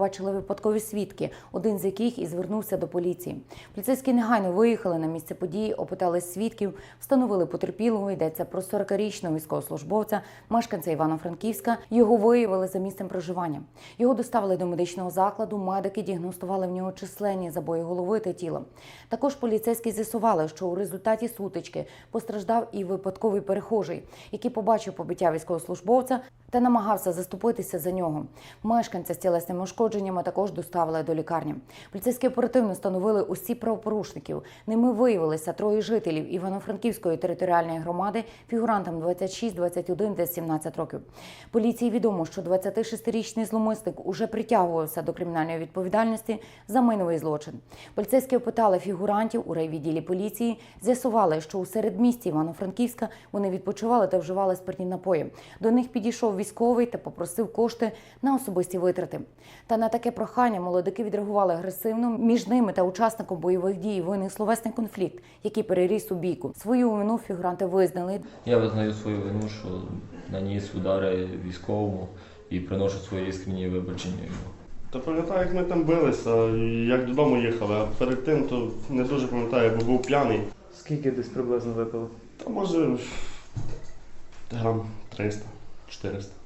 побачили випадкові свідки, один з яких і звернувся до поліції. Поліцейські негайно виїхали на місце події, опитали свідків, встановили потерпілого. Йдеться про 40-річного військовослужбовця, мешканця Івано-Франківська. Його виявили за місцем проживання. Його доставили до медичного закладу. Медики діагностували в нього численні забої голови та тіла. Також поліцейські з'ясували, що у результаті сутички постраждав і випадковий перехожий, який побачив побиття військовослужбовця та намагався заступитися за нього. Мешканця з тілесними ушкодженнями також доставили до лікарні. Поліцейські оперативно встановили усі правопорушників. Ними виявилися троє жителів Івано-Франківської територіальної громади, фігурантам 26, 21 та 17 років. Поліції відомо, що 26-річний зломисник уже притягувався до кримінальної відповідальності за майновий злочин. Поліцейські опитали фігурантів у райвідділі поліції, з'ясували, що у середмісті Івано-Франківська вони відпочивали та вживали спиртні напої. До них підійшов військовий та попросив кошти на особисті витрати. Та на таке прохання молодики відреагували агресивно. Між ними та учасником бойових дій виник словесний конфлікт, який переріс у бійку. Свою вину фігуранти визнали. Я визнаю свою вину, що наніс удари військовому і приношу свої іскренні вибачення йому. Та пам'ятаю, як ми там билися, як додому їхали, а перед тим то не дуже пам'ятаю, бо був п'яний. Скільки десь приблизно випили? Та може грам 300, 400.